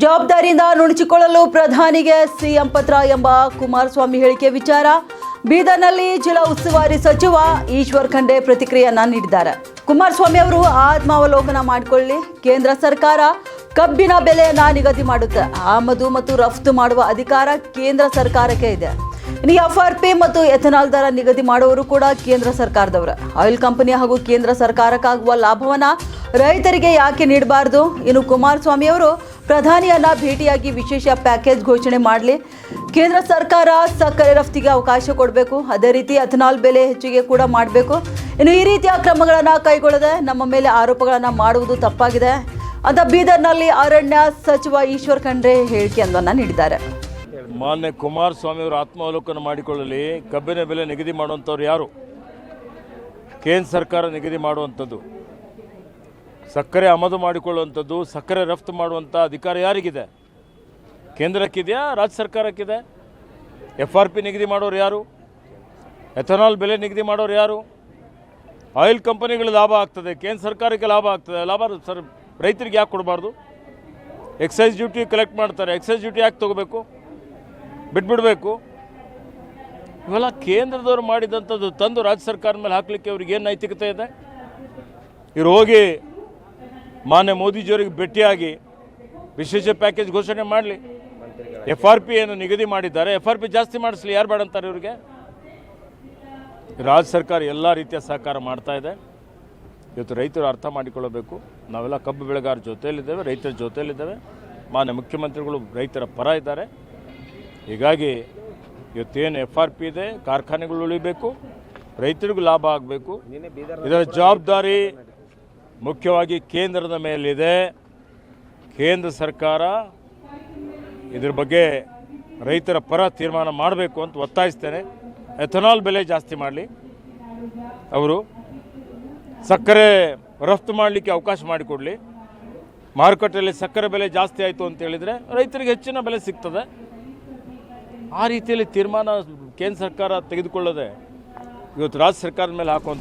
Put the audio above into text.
ಜವಾಬ್ದಾರಿಯಿಂದ ನುಣುಚಿಕೊಳ್ಳಲು ಪ್ರಧಾನಿಗೆ ಸಿಎಂ ಪತ್ರ ಎಂಬ ಕುಮಾರಸ್ವಾಮಿ ಹೇಳಿಕೆ ವಿಚಾರ. ಬೀದರ್ನಲ್ಲಿ ಜಿಲ್ಲಾ ಉಸ್ತುವಾರಿ ಸಚಿವ ಈಶ್ವರ್ ಖಂಡೆ ಪ್ರತಿಕ್ರಿಯೆಯನ್ನ ನೀಡಿದ್ದಾರೆ. ಕುಮಾರಸ್ವಾಮಿ ಅವರು ಆತ್ಮಾವಲೋಕನ ಮಾಡಿಕೊಳ್ಳಿ. ಕೇಂದ್ರ ಸರ್ಕಾರ ಕಬ್ಬಿನ ಬೆಲೆಯನ್ನ ನಿಗದಿ ಮಾಡುತ್ತೆ. ಆಮದು ಮತ್ತು ರಫ್ತು ಮಾಡುವ ಅಧಿಕಾರ ಕೇಂದ್ರ ಸರ್ಕಾರಕ್ಕೆ ಇದೆ. ಇನ್ನು ಎಫ್ ಆರ್ ಪಿ ಮತ್ತು ಎಥನಾಲ್ ದರ ನಿಗದಿ ಮಾಡುವವರು ಕೂಡ ಕೇಂದ್ರ ಸರ್ಕಾರದವರ. ಆಯಿಲ್ ಕಂಪನಿ ಹಾಗೂ ಕೇಂದ್ರ ಸರ್ಕಾರಕ್ಕಾಗುವ ಲಾಭವನ್ನ ರೈತರಿಗೆ ಯಾಕೆ ನೀಡಬಾರ್ದು? ಇನ್ನು ಕುಮಾರಸ್ವಾಮಿ ಅವರು ಪ್ರಧಾನಿಯನ್ನ ಭೇಟಿಯಾಗಿ ವಿಶೇಷ ಪ್ಯಾಕೇಜ್ ಘೋಷಣೆ ಮಾಡಲಿ. ಕೇಂದ್ರ ಸರ್ಕಾರ ಸಕ್ಕರೆ ರಫ್ತಿಗೆ ಅವಕಾಶ ಕೊಡಬೇಕು. ಅದೇ ರೀತಿ ಅಥನಾಲ್ ಬೆಲೆ ಹೆಚ್ಚಿಗೆ ಕೂಡ ಮಾಡಬೇಕು. ಇನ್ನು ಈ ರೀತಿಯ ಕ್ರಮಗಳನ್ನು ಕೈಗೊಳ್ಳದೆ ನಮ್ಮ ಮೇಲೆ ಆರೋಪಗಳನ್ನು ಮಾಡುವುದು ತಪ್ಪಾಗಿದೆ. ಅಂತ ಬೀದರ್ನಲ್ಲಿ ಅರಣ್ಯ ಸಚಿವ ಈಶ್ವರ್ ಖಂಡ್ರೆ ಹೇಳಿಕೆಯೊಂದನ್ನು ನೀಡಿದ್ದಾರೆ. ಮಾನ್ಯ ಕುಮಾರಸ್ವಾಮಿ ಅವರು ಆತ್ಮಾವಲೋಕನ ಮಾಡಿಕೊಳ್ಳಲಿ. ಕಬ್ಬಿನ ಬೆಲೆ ನಿಗದಿ ಮಾಡುವಂಥವ್ರು ಯಾರು? ಕೇಂದ್ರ ಸರ್ಕಾರ ನಿಗದಿ ಮಾಡುವಂಥದ್ದು. ಸಕ್ಕರೆ ಆಮದು ಮಾಡಿಕೊಳ್ಳುವಂಥದ್ದು, ಸಕ್ಕರೆ ರಫ್ತು ಮಾಡುವಂಥ ಅಧಿಕಾರ ಯಾರಿಗಿದೆ? ಕೇಂದ್ರಕ್ಕಿದೆಯಾ, ರಾಜ್ಯ ಸರ್ಕಾರಕ್ಕಿದೆ? ಎಫ್ ಆರ್ ಪಿ ನಿಗದಿ ಮಾಡೋರು ಯಾರು? ಎಥನಾಲ್ ಬೆಲೆ ನಿಗದಿ ಮಾಡೋರು ಯಾರು? ಆಯಿಲ್ ಕಂಪನಿಗಳು ಲಾಭ ಆಗ್ತದೆ, ಕೇಂದ್ರ ಸರ್ಕಾರಕ್ಕೆ ಲಾಭ ಆಗ್ತದೆ. ಲಾಭ ಸರ್, ರೈತರಿಗೆ ಯಾಕೆ ಕೊಡಬಾರ್ದು? ಎಕ್ಸೈಸ್ ಡ್ಯೂಟಿ ಕಲೆಕ್ಟ್ ಮಾಡ್ತಾರೆ. ಎಕ್ಸೈಸ್ ಡ್ಯೂಟಿ ಯಾಕೆ ತೊಗೋಬೇಕು? ಬಿಟ್ಬಿಡಬೇಕು. ಇವೆಲ್ಲ ಕೇಂದ್ರದವರು ಮಾಡಿದಂಥದ್ದು ತಂದು ರಾಜ್ಯ ಸರ್ಕಾರದ ಮೇಲೆ ಹಾಕಲಿಕ್ಕೆ ಅವ್ರಿಗೆ ಏನು ನೈತಿಕತೆ ಇದೆ? ಇವ್ರು ಹೋಗಿ ಮಾನ್ಯ ಮೋದಿಜಿಯವರಿಗೆ ಭೇಟಿಯಾಗಿ ವಿಶೇಷ ಪ್ಯಾಕೇಜ್ ಘೋಷಣೆ ಮಾಡಲಿ. ಎಫ್ ಆರ್ ಪಿ ಏನು ನಿಗದಿ ಮಾಡಿದ್ದಾರೆ. ಎಫ್ ಆರ್ ಪಿ ಜಾಸ್ತಿ ಮಾಡಿಸ್ಲಿ. ಯಾರು ಬೇಡಂತಾರೆ ಇವರಿಗೆ? ರಾಜ್ಯ ಸರ್ಕಾರ ಎಲ್ಲ ರೀತಿಯ ಸಹಕಾರ ಮಾಡ್ತಾ ಇದೆ. ಇವತ್ತು ರೈತರು ಅರ್ಥ ಮಾಡಿಕೊಳ್ಳಬೇಕು. ನಾವೆಲ್ಲ ಕಬ್ಬು ಬೆಳೆಗಾರ ಜೊತೆಯಲ್ಲಿದ್ದೇವೆ ರೈತರ ಜೊತೆಯಲ್ಲಿದ್ದೇವೆ. ಮಾನ್ಯ ಮುಖ್ಯಮಂತ್ರಿಗಳು ರೈತರ ಪರ ಇದ್ದಾರೆ. ಹೀಗಾಗಿ ಇವತ್ತೇನು ಎಫ್ ಆರ್ ಪಿ ಇದೆ ಕಾರ್ಖಾನೆಗಳು ಉಳಿಬೇಕು ರೈತರಿಗೂ ಲಾಭ ಆಗಬೇಕು. ಇದರ ಜವಾಬ್ದಾರಿ ಮುಖ್ಯವಾಗಿ ಕೇಂದ್ರದ ಮೇಲಿದೆ. ಕೇಂದ್ರ ಸರ್ಕಾರ ಇದ್ರ ಬಗ್ಗೆ ರೈತರ ಪರ ತೀರ್ಮಾನ ಮಾಡಬೇಕು ಅಂತ ಒತ್ತಾಯಿಸ್ತೇನೆ. ಎಥನಾಲ್ ಬೆಲೆ ಜಾಸ್ತಿ ಮಾಡಲಿ. ಅವರು ಸಕ್ಕರೆ ರಫ್ತು ಮಾಡಲಿಕ್ಕೆ ಅವಕಾಶ ಮಾಡಿಕೊಡಲಿ. ಮಾರುಕಟ್ಟೆಯಲ್ಲಿ ಸಕ್ಕರೆ ಬೆಲೆ ಜಾಸ್ತಿ ಆಯಿತು ಅಂತ ಹೇಳಿದರೆ ರೈತರಿಗೆ ಹೆಚ್ಚಿನ ಬೆಲೆ ಸಿಗ್ತದೆ. ಆ ರೀತಿಯಲ್ಲಿ ತೀರ್ಮಾನ ಕೇಂದ್ರ ಸರ್ಕಾರ ತೆಗೆದುಕೊಳ್ಳದೆ ಇವತ್ತು ರಾಜ್ಯ ಸರ್ಕಾರದ ಮೇಲೆ ಹಾಕುವಂಥ